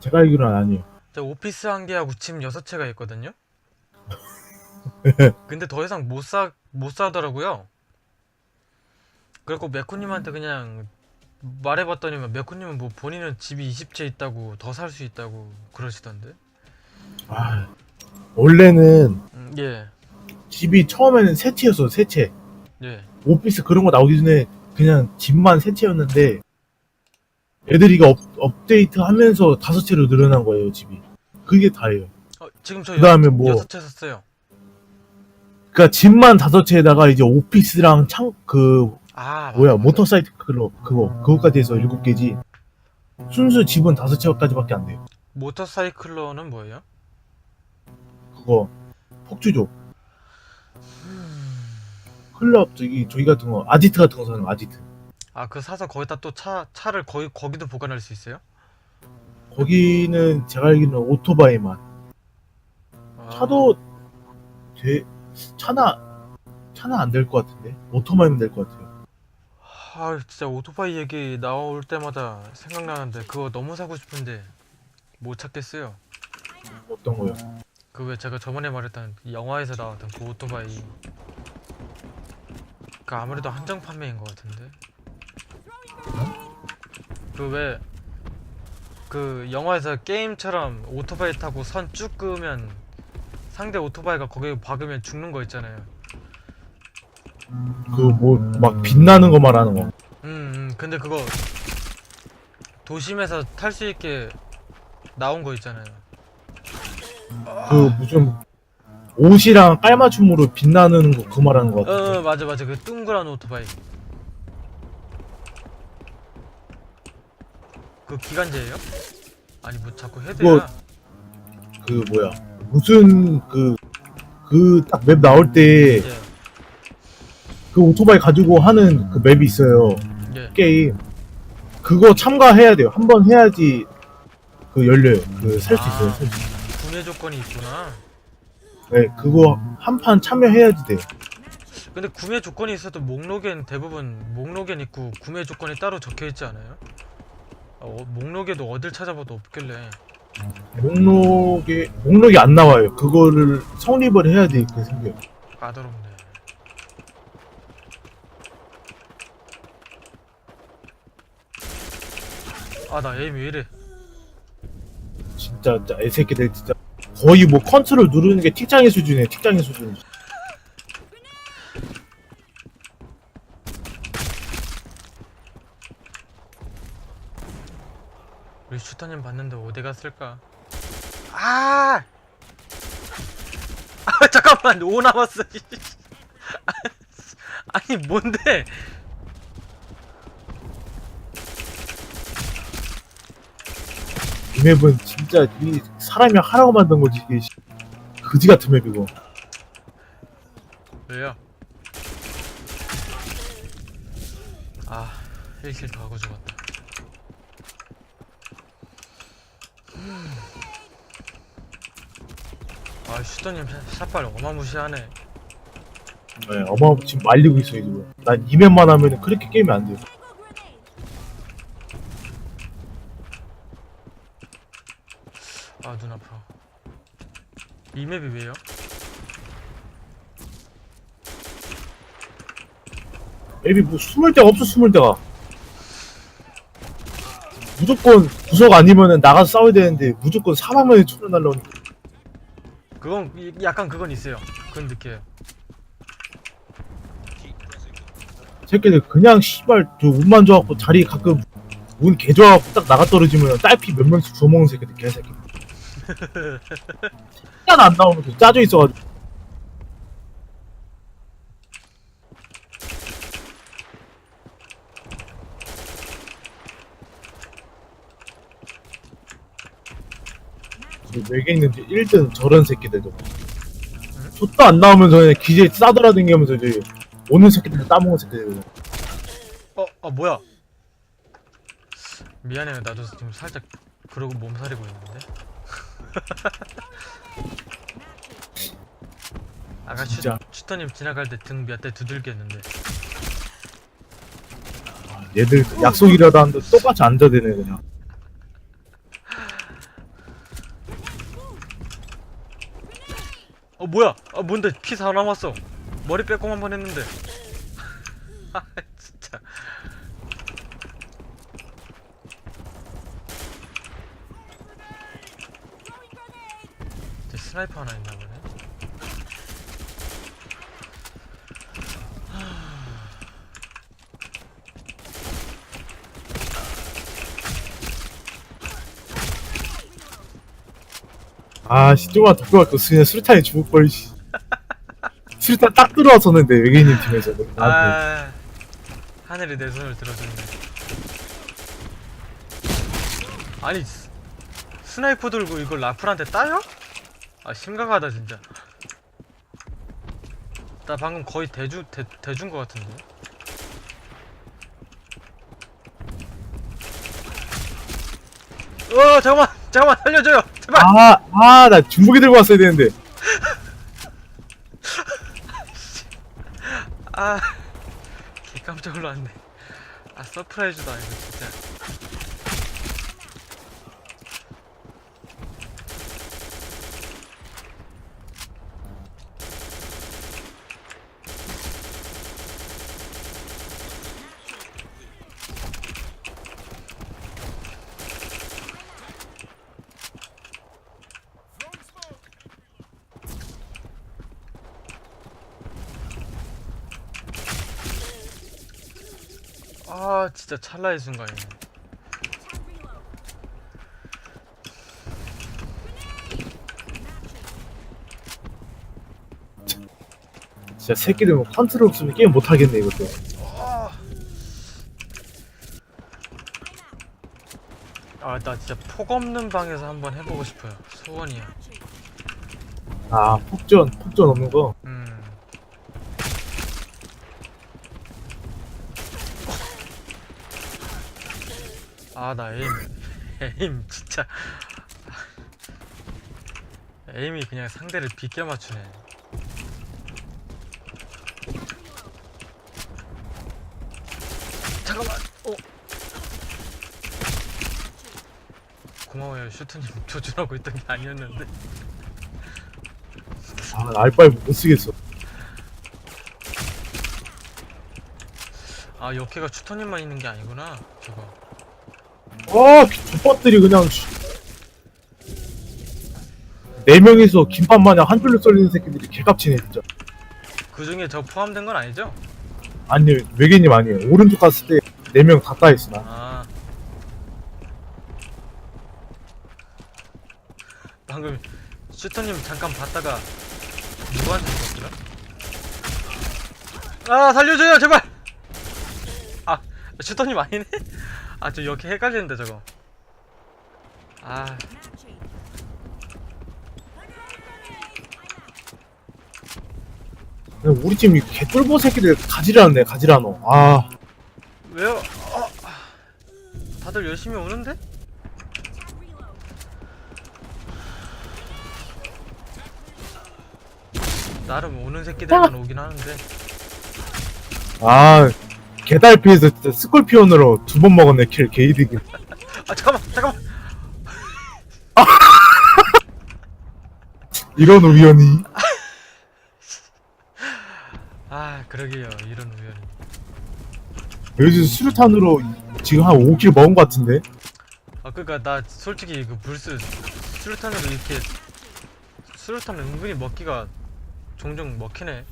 제가 알기로는 아니에요. 저 오피스 한 개하고 짐 6채가 있거든요. 근데 더 이상 못 사, 못 사더라고요. 그래갖고 메코님한테 그냥 말해봤더니만 메코님은 뭐 본인은 집이 20채 있다고 더 살 수 있다고 그러시던데. 아, 원래는 음, 예, 집이 처음에는 세 채였어, 세 채. 예. 오피스 그런 거 나오기 전에 그냥 집만 세 채였는데 애들이 이거 업, 업데이트 하면서 다섯 채로 늘어난 거예요, 집이. 그게 다예요. 어, 지금 저 그다음에 뭐- 6채 샀어요. 그러니까 집만 다섯 채에다가 이제 오피스랑 창, 그, 아, 뭐야. 모터사이클 그거, 그거, 그거까지 해서 일곱 개지. 순수 집은 다섯 채까지밖에 안 돼요. 모터사이클러는 뭐예요? 그거, 폭주족. 클럽, 저기, 저기 같은 거, 아지트 같은 거 사는 거, 아지트. 아, 그 사서 거기다 또 차, 차를 거기, 거기도 보관할 수 있어요? 거기는 제가 알기로는 오토바이만. 아, 차도 돼 차나 차는 안 될 것 같은데 오토바이면 될 것 같아요. 아, 진짜 오토바이 얘기 나올 때마다 생각나는데 그거 너무 사고 싶은데 못 찾겠어요. 어떤 거요? 그 왜 제가 저번에 말했던 이 영화에서 나왔던 그 오토바이 그 아무래도 한정 판매인 것 같은데 그 왜 그 영화에서 게임처럼 오토바이 타고 선쭉 그으면 상대 오토바이가 거기에 박으면 죽는 거 있잖아요. 그 뭐 막 빛나는 거 말하는 거. 음, 음. 근데 그거 도심에서 탈 수 있게 나온 거 있잖아요. 그 무슨 옷이랑 깔맞춤으로 빛나는 거 그 말하는 거 어, 같은데. 어 맞아 맞아. 그 둥그란 오토바이 그 기관제예요? 아니 뭐 자꾸 헤드야 그거- 그 뭐야 무슨 그 그 딱 맵 나올 때그 예, 오토바이 가지고 하는 그 맵이 있어요 예. 게임. 그거 참가해야 돼요. 한 번 해야지 그 열려요. 그 살 수 있어요. 아. 살수 있어요. 구매 조건이 있구나 네, 그거 한 판 참여해야지 돼요. 근데 구매 조건이 있어도 목록엔 대부분 목록엔 있고 구매 조건이 따로 적혀 있지 않아요? 어, 목록에도 어딜 찾아봐도 없길래 목록에 목록이 안 나와요. 그거를 성립을 해야 돼. 그 생겨요. 까다롭네 아 나 에임 왜 이래 진짜, 진짜 애새끼들 진짜 거의 뭐 컨트롤 누르는 게 틱장의 수준이에요. 틱장의 수준. 슈터님 봤는데 어디 갔을까? 아! 아 잠깐만 5 남았어. 아니 뭔데? 이 맵은 진짜 이 사람이 하라고 만든 거지. 이게 씨. 그지 같은 맵이고. 왜요? 아 1킬 더 하고 죽었다. 음. 아 슈터님 샷- 샷발 어마무시하네. 네, 어마 지금 말리고 있어요 지금. 난 이 맵만 하면은 그렇게 게임이 안 돼요. 아 눈 아파. 이 맵이 왜요? 맵이 뭐 숨을 데가 없어 숨을 데가. 무조건 구석 아니면은 나가서 싸워야 되는데 무조건 쳐을 날라오니까 그건 이- 약간 그건 있어요. 그건 느껴요. 새끼들 그냥 씨발 저 운만 좋아갖고 자리 가끔 운 개 좋아갖고 딱 나가 떨어지면 딸피 몇 명씩 줘먹는 새끼들 개새끼 하나 안 나오면서 짜져 있어가지고 외계 있는지 1등 저런 새끼들도 족도 안 나오면서 그냥 기재 싸돌아다니면서 이제 오는 새끼들 따먹는 새끼들 어, 아 뭐야? 미안해요. 나도 지금 살짝 그러고 몸살이고 있는데. 아까 슈, 진짜. 슈터님 지나갈 때 등 몇 대 두들겼는데. 얘들 약속이라도 하는데 똑같이 앉아대네 그냥 뭐야? 아 뭔데? 피 다 남았어. 머리 빼꼼 한번 했는데. 아 진짜. 저 스나이퍼 하나 있나 보네 아씨 조금만 더 끌어갖고 그냥 수류탄에 죽을 걸 씨. 수류탄 딱 들어왔었는데 외계인님 팀에서. 나한테. 아 하늘이 내 손을 들어줬네. 아니 스- 스나이퍼 들고 이걸 라플한테 따요? 아 심각하다 진짜. 나 방금 거의 대주 대, 대준 거 같은데. 어 잠깐만 잠깐만 살려줘요 제발 아 아 나 중복이 들고 왔어야 되는데 아, 개 깜짝 놀랐네. 아, 서프라이즈다, 이거 진짜. 아, 진짜 찰나의 순간이네. 진짜 새끼들 뭐 컨트롤 없으면 게임 못 하겠네 이것도 아, 나 진짜 폭 없는 방에서 한번 해보고 싶어요. 소원이야. 아 폭전 폭전 없는 거 음. 아, 나 에임. 에임, 진짜. 에임이 그냥 상대를 비껴 맞추네. 잠깐만, 어. 고마워요, 슈트님. 조준하고 있던 게 아니었는데. 아 알바를 못 쓰겠어 아, 역해가 슈터님만 있는 게 아니구나. 저거. 아 족밥들이 그냥 씨. 네 명이서 김밥 마냥 한 줄로 썰리는 새끼들이 개깝치네 진짜 그 중에 저 포함된 건 아니죠? 아니 외계인님 아니에요 오른쪽 갔을 때 네 명 가까이 있으나 아. 방금 슈터님 잠깐 봤다가 누구한테 죽었더라? 아 살려줘요 제발! 아 슈터님 아니네? 아저 이렇게 헷갈리는데 저거. 아. 그냥 우리 팀 이 개쫄보 새끼들 가지라네 가지라노 아. 왜요? 어, 다들 열심히 오는데? 나름 오는 새끼들만 오긴 하는데. 아 개달피에서 진짜 스콜피온으로 두 번 먹었네 킬 게이득이. 아 잠깐만 잠깐만. 이런 우연이. 아 그러게요 이런 우연이. 여기서 수류탄으로 지금 한 5킬 먹은 것 같은데? 아 그니까 나 솔직히 그 불스 수류탄으로 이렇게 수류탄을 은근히 먹기가 종종 먹히네